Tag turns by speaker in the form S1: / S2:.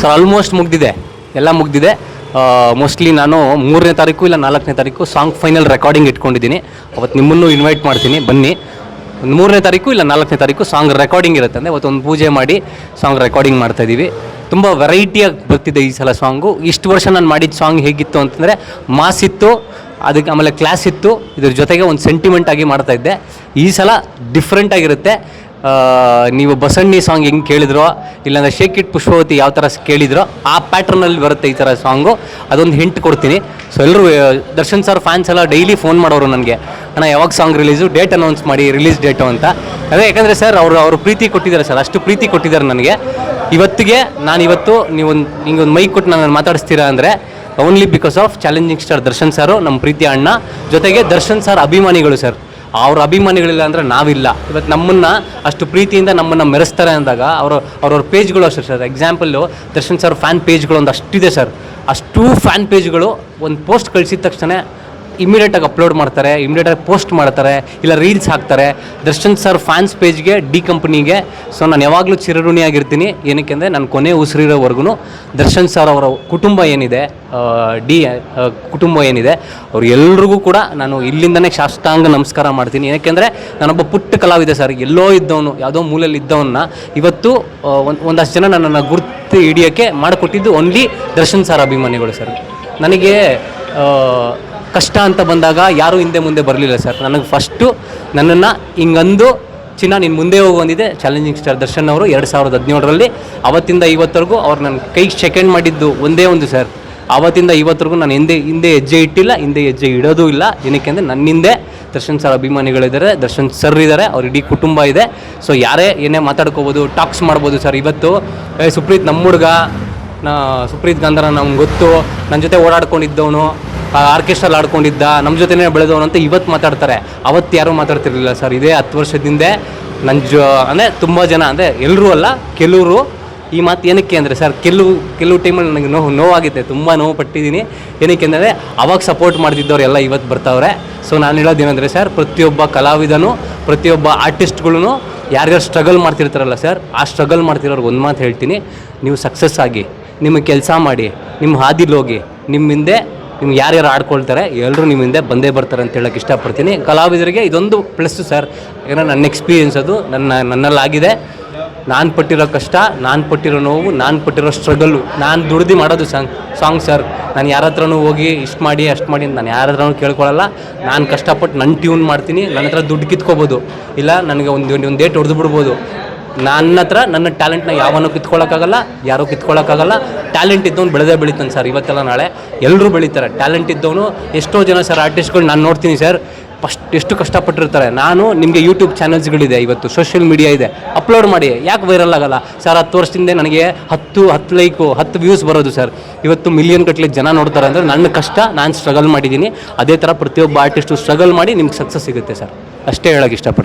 S1: Sir almost ಮುಗ್ದಿದೆ. ಎಲ್ಲ ಮುಗ್ದಿದೆ. ಮೋಸ್ಟ್ಲಿ ನಾನು ಮೂರನೇ ತಾರೀಕು ಇಲ್ಲ ನಾಲ್ಕನೇ ತಾರೀಕು ಸಾಂಗ್ ಫೈನಲ್ ರೆಕಾರ್ಡಿಂಗ್ ಇಟ್ಕೊಂಡಿದ್ದೀನಿ. ಅವತ್ತು ನಿಮ್ಮನ್ನು ಇನ್ವೈಟ್ ಮಾಡ್ತೀನಿ. ಬನ್ನಿ. ಒಂದು ಮೂರನೇ ತಾರೀಕು ಇಲ್ಲ ನಾಲ್ಕನೇ ತಾರೀಕು ಸಾಂಗ್ ರೆಕಾರ್ಡಿಂಗ್ ಇರುತ್ತೆ ಅಂದರೆ ಅವತ್ತೊಂದು ಪೂಜೆ ಮಾಡಿ ಸಾಂಗ್ ರೆಕಾರ್ಡಿಂಗ್ ಮಾಡ್ತಾ ಇದ್ದೀವಿ. ತುಂಬ ವೆರೈಟಿಯಾಗಿ ಬರ್ತಿದೆ ಈ ಸಲ ಸಾಂಗು ಇಷ್ಟು ವರ್ಷ ನಾನು ಮಾಡಿದ ಸಾಂಗ್ ಹೇಗಿತ್ತು ಅಂತಂದರೆ ಮಾಸ್ ಇತ್ತು ಅದಕ್ಕೆ ಆಮೇಲೆ ಕ್ಲಾಸ್ ಇತ್ತು. ಇದ್ರ ಜೊತೆಗೆ ಒಂದು ಸೆಂಟಿಮೆಂಟ್ ಆಗಿ ಮಾಡ್ತಾ ಇದ್ದೆ. ಈ ಸಲ ಡಿಫ್ರೆಂಟ್ ಆಗಿರುತ್ತೆ. ಆ, ನೀವು ಬಸಣ್ಣಿ ಸಾಂಗ್ ಹೆಂಗೆ ಕೇಳಿದ್ರೋ, ಇಲ್ಲಾಂದ್ರೆ ಶೇಕ್ ಇಟ್ ಪುಷ್ಪವತಿ ಯಾವ ಥರ ಕೇಳಿದ್ರೋ, ಆ ಪ್ಯಾಟ್ರನಲ್ಲಿ ಬರುತ್ತೆ ಈ ಥರ ಸಾಂಗು ಅದೊಂದು ಹಿಂಟ್ ಕೊಡ್ತೀನಿ. ಸೊ ಎಲ್ಲರೂ ದರ್ಶನ್ ಸರ್ ಫ್ಯಾನ್ಸ್ ಎಲ್ಲ ಡೈಲಿ ಫೋನ್ ಮಾಡೋರು ನನಗೆ. ಅಣ್ಣ, ಯಾವಾಗ ಸಾಂಗ್ ರಿಲೀಸು ಡೇಟ್ ಅನೌನ್ಸ್ ಮಾಡಿ ರಿಲೀಸ್ ಡೇಟು ಅಂತ. ಅದೇ, ಯಾಕಂದರೆ ಸರ್ ಅವರು ಅವರು ಪ್ರೀತಿ ಕೊಟ್ಟಿದ್ದಾರೆ ಸರ್ ಅಷ್ಟು ಪ್ರೀತಿ ಕೊಟ್ಟಿದ್ದಾರೆ ನನಗೆ. ಇವತ್ತಿಗೆ ನಾನು ಇವತ್ತು ನೀವೊಂದು ಹಿಂಗೊಂದು ಮೈಕ್ ಕೊಟ್ಟು ನಾನು ಮಾತಾಡಿಸ್ತೀರಾ ಅಂದರೆ only because of challenging star Darshan sir ನಮ್ಮ ಪ್ರೀತಿ ಅಣ್ಣ. ಜೊತೆಗೆ ದರ್ಶನ್ ಸರ್ ಅಭಿಮಾನಿಗಳು ಸರ್ ಅವ್ರ ಅಭಿಮಾನಿಗಳಿಲ್ಲ ಅಂದರೆ ನಾವಿಲ್ಲ. ಇವತ್ತು ನಮ್ಮನ್ನು ಅಷ್ಟು ಪ್ರೀತಿಯಿಂದ ನಮ್ಮನ್ನು ಮೆರೆಸ್ತಾರೆ ಅಂದಾಗ ಅವರು ಅವ್ರವ್ರ ಪೇಜ್ಗಳು ಅಷ್ಟೇ sir. Example Darshan sir fan ಪೇಜ್ಗಳು ಒಂದು ಅಷ್ಟಿದೆ ಸರ್. ಅಷ್ಟು ಫ್ಯಾನ್ ಪೇಜ್ಗಳು ಒಂದು ಪೋಸ್ಟ್ ಕಳಿಸಿದ ತಕ್ಷಣ ಇಮಿಡಿಯೇಟಾಗಿ ಅಪ್ಲೋಡ್ ಮಾಡ್ತಾರೆ ಇಮಿಡಿಯೇಟಾಗಿ ಪೋಸ್ಟ್ ಮಾಡ್ತಾರೆ, ಇಲ್ಲ ರೀಲ್ಸ್ ಹಾಕ್ತಾರೆ. ದರ್ಶನ್ ಸರ್ ಫ್ಯಾನ್ಸ್ ಪೇಜ್ಗೆ ಡಿ ಕಂಪ್ನಿಗೆ ಸೊ ನಾನು ಯಾವಾಗಲೂ ಚಿರಋಣಿಯಾಗಿರ್ತೀನಿ ಏನಕ್ಕೆ ಅಂದರೆ ನಾನು ಕೊನೆ ಉಸಿರಿರೋವರೆಗೂ ದರ್ಶನ್ ಸರ್ ಅವರ ಕುಟುಂಬ ಏನಿದೆ ಡಿ ಕುಟುಂಬ ಏನಿದೆ, ಅವ್ರು ಎಲ್ರಿಗೂ ಕೂಡ ನಾನು ಇಲ್ಲಿಂದನೇ ಶಾಸ್ತಾಂಗ ನಮಸ್ಕಾರ ಮಾಡ್ತೀನಿ. ಏಕೆಂದರೆ ನಾನೊಬ್ಬ ಪುಟ್ಟ ಕಲಾವಿದೆ ಸರ್ ಎಲ್ಲೋ ಇದ್ದವನು, ಯಾವುದೋ ಮೂಲೆಯಲ್ಲಿ ಇದ್ದವನ್ನ ಇವತ್ತು ಒಂದು, ಒಂದಷ್ಟು ಜನ ನನ್ನನ್ನು ಗುರ್ತು ಹಿಡಿಯೋಕ್ಕೆ ಮಾಡಿಕೊಟ್ಟಿದ್ದು ಓನ್ಲಿ ದರ್ಶನ್ ಸರ್ ಅಭಿಮಾನಿಗಳು ಸರ್ ನನಗೆ ಕಷ್ಟ ಅಂತ ಬಂದಾಗ ಯಾರೂ ಹಿಂದೆ ಮುಂದೆ ಬರಲಿಲ್ಲ ಸರ್. ನನಗೆ ಫಸ್ಟು ನನ್ನನ್ನು ಹಿಂಗಂದು ಚಿನ್ನ ನೀನು ಮುಂದೆ ಹೋಗಿ ಬಂದಿದೆ ಚಾಲೆಂಜಿಂಗ್ ಸ್ಟಾರ್ ದರ್ಶನ್ ಅವರು ಎರಡು ಸಾವಿರದ ಹದಿನೇಳರಲ್ಲಿ ಅವತ್ತಿಂದ ಇವತ್ತರೆಗೂ ಅವ್ರು ನನ್ನ ಕೈಗೆ ಸೆಕೆಂಡ್ ಮಾಡಿದ್ದು ಒಂದೇ ಒಂದು ಸರ್. ಆವತ್ತಿಂದ ಇವತ್ತರೆಗೂ ನಾನು ಹಿಂದೆ ಹಿಂದೆ ಹೆಜ್ಜೆ ಇಟ್ಟಿಲ್ಲ, ಹಿಂದೆ ಹೆಜ್ಜೆ ಇಡೋದು ಇಲ್ಲ. ಏನಕ್ಕೆ ಅಂದರೆ ನನ್ನಿಂದೆ ದರ್ಶನ್ ಸರ್ ಅಭಿಮಾನಿಗಳಿದ್ದಾರೆ, ದರ್ಶನ್ ಸರ್ ಇದ್ದಾರೆ ಅವ್ರ ಇಡೀ ಕುಟುಂಬ ಇದೆ. ಸೊ ಯಾರೇ ಏನೇ ಮಾತಾಡ್ಕೋಬೋದು ಟಾಕ್ಸ್ ಮಾಡ್ಬೋದು ಸರ್. ಇವತ್ತು ಸುಪ್ರೀತ್ ನಮ್ಮ ಹುಡುಗ ಸುಪ್ರೀತ್ ಗಂಧರ ನಮ್ಗೆ ಗೊತ್ತು. ನನ್ನ ಜೊತೆ ಓಡಾಡ್ಕೊಂಡಿದ್ದವನು. ಆರ್ಕೆಸ್ಟ್ರಲ್ಲಿ ಆಡ್ಕೊಂಡಿದ್ದ ನಮ್ಮ ಜೊತೆನೇ ಬೆಳೆದವನು ಅಂತ ಇವತ್ತು ಮಾತಾಡ್ತಾರೆ. ಅವತ್ತು ಯಾರೂ ಮಾತಾಡ್ತಿರಲಿಲ್ಲ ಸರ್. ಇದೇ ಹತ್ತು ವರ್ಷದಿಂದ ನನ್ನ ಜೊ, ಅಂದರೆ ತುಂಬ ಜನ, ಅಂದರೆ ಎಲ್ಲರೂ ಅಲ್ಲ, ಕೆಲವರು. ಈ ಮಾತು ಏನಕ್ಕೆ ಅಂದರೆ ಸರ್, ಕೆಲವು ಕೆಲವು ಟೈಮಲ್ಲಿ ನನಗೆ ನೋವು, ನೋವಾಗಿದೆ, ತುಂಬ ನೋವು ಪಟ್ಟಿದ್ದೀನಿ. ಏನಕ್ಕೆ ಅಂದರೆ ಅವಾಗ ಸಪೋರ್ಟ್ ಮಾಡ್ತಿದ್ದವ್ರು ಎಲ್ಲ ಇವತ್ತು ಬರ್ತಾವ್ರೆ. ಸೊ ನಾನು ಹೇಳೋದೇನೆಂದರೆ ಸರ್, ಪ್ರತಿಯೊಬ್ಬ ಕಲಾವಿದನು, ಪ್ರತಿಯೊಬ್ಬ ಆರ್ಟಿಸ್ಟ್ಗಳು ಯಾರ್ಯಾರು ಸ್ಟ್ರಗಲ್ ಮಾಡ್ತಿರ್ತಾರಲ್ಲ ಸರ್, ಆ ಸ್ಟ್ರಗಲ್ ಮಾಡ್ತಿರೋರ್ಗೆ ಒಂದು ಮಾತು ಹೇಳ್ತೀನಿ. ನೀವು ಸಕ್ಸಸ್ ಆಗಿ, ನಿಮಗೆ ಕೆಲಸ ಮಾಡಿ ನಿಮ್ಮ ಹಾದಿಲಿ ಹೋಗಿ ನಿಮ್ಮ ಹಿಂದೆ ನಿಮ್ಗೆ ಯಾರ್ಯಾರು ಆಡ್ಕೊಳ್ತಾರೆ ಎಲ್ಲರೂ ನಿಮ್ಮ ಹಿಂದೆ ಬಂದೇ ಬರ್ತಾರೆ ಅಂತ ಹೇಳಕ್ಕೆ ಇಷ್ಟಪಡ್ತೀನಿ. ಕಲಾವಿದರಿಗೆ ಇದೊಂದು ಪ್ಲಸ್ ಸರ್ ಯಾಕಂದರೆ ನನ್ನ ಎಕ್ಸ್ಪೀರಿಯನ್ಸ್ ಅದು, ನನ್ನ, ನನ್ನಲ್ಲಾಗಿದೆ. ನಾನು ಪಟ್ಟಿರೋ ಕಷ್ಟ, ನಾನು ಪಟ್ಟಿರೋ ನೋವು, ನಾನು ಪಟ್ಟಿರೋ ಸ್ಟ್ರಗಲ್ಲು ನಾನು ದುಡ್ದು ಮಾಡೋದು ಸಾಂಗ್ ಸಾಂಗ್ ಸರ್ ನಾನು ಯಾರ ಹತ್ರನೂ ಹೋಗಿ ಇಷ್ಟು ಮಾಡಿ, ಅಷ್ಟು ಮಾಡಿ ನಾನು ಯಾರ ಹತ್ರನೂ ಕೇಳ್ಕೊಳ್ಳಲ್ಲ ನಾನು ಕಷ್ಟಪಟ್ಟು ನನ್ನ ಟ್ಯೂನ್ ಮಾಡ್ತೀನಿ ನನ್ನ ಹತ್ರ ದುಡ್ಡು ಕಿತ್ಕೋಬೋದು. ಇಲ್ಲ, ನನಗೆ ಒಂದು ಒಂದು ಡೇಟ್ ಹೊಡೆದು ಬಿಡ್ಬೋದು. ನನ್ನ ಹತ್ರ ನನ್ನ ಟ್ಯಾಲೆಂಟ್ನ ಯಾವನೂ ಕಿತ್ಕೊಳ್ಳೋಕ್ಕಾಗಲ್ಲ, ಯಾರೂ ಕಿತ್ಕೊಳ್ಳೋಕ್ಕಾಗಲ್ಲ. ಟ್ಯಾಲೆಂಟ್ ಇದ್ದವನು ಬೆಳೆದೇ ಬೆಳೀತಾನೆ ಸರ್ ಇವತ್ತೆಲ್ಲ ನಾಳೆ. ಎಲ್ಲರೂ ಬೆಳಿತಾರೆ. ಟ್ಯಾಲೆಂಟ್ ಇದ್ದವನು ಎಷ್ಟೋ ಜನ ಸರ್ ಆರ್ಟಿಸ್ಟ್ಗಳು ನಾನು ನೋಡ್ತೀನಿ ಸರ್. ಫಸ್ಟ್ ಎಷ್ಟು ಕಷ್ಟಪಟ್ಟಿರ್ತಾರೆ. ನಾನು ನಿಮಗೆ ಯೂಟ್ಯೂಬ್ ಚಾನಲ್ಸ್ಗಳಿದೆ ಇವತ್ತು ಸೋಷಿಯಲ್ ಮೀಡಿಯಾ ಇದೆ. ಅಪ್ಲೋಡ್ ಮಾಡಿ. ಯಾಕೆ ವೈರಲ್ ಆಗಲ್ಲ? ಸರ್ ಹತ್ತು ವರ್ಷದಿಂದ ನನಗೆ ಹತ್ತು ಹತ್ತು ಲೈಕು ಹತ್ತು ವ್ಯೂಸ್ ಬರೋದು ಸರ್. ಇವತ್ತು ಮಿಲಿಯನ್ ಗಟ್ಟಲೆ ಜನ ನೋಡ್ತಾರೆ ಅಂದರೆ ನನ್ನ ಕಷ್ಟ, ನಾನು ಸ್ಟ್ರಗಲ್ ಮಾಡಿದ್ದೀನಿ. ಅದೇ ಥರ ಪ್ರತಿಯೊಬ್ಬ ಆರ್ಟಿಸ್ಟು ಸ್ಟ್ರಗಲ್ ಮಾಡಿ ನಿಮ್ಗೆ ಸಕ್ಸಸ್ ಸಿಗುತ್ತೆ ಸರ್. ಅಷ್ಟೇ ಹೇಳೋಕ್ಕೆ ಇಷ್ಟಪಡ್ತೀನಿ.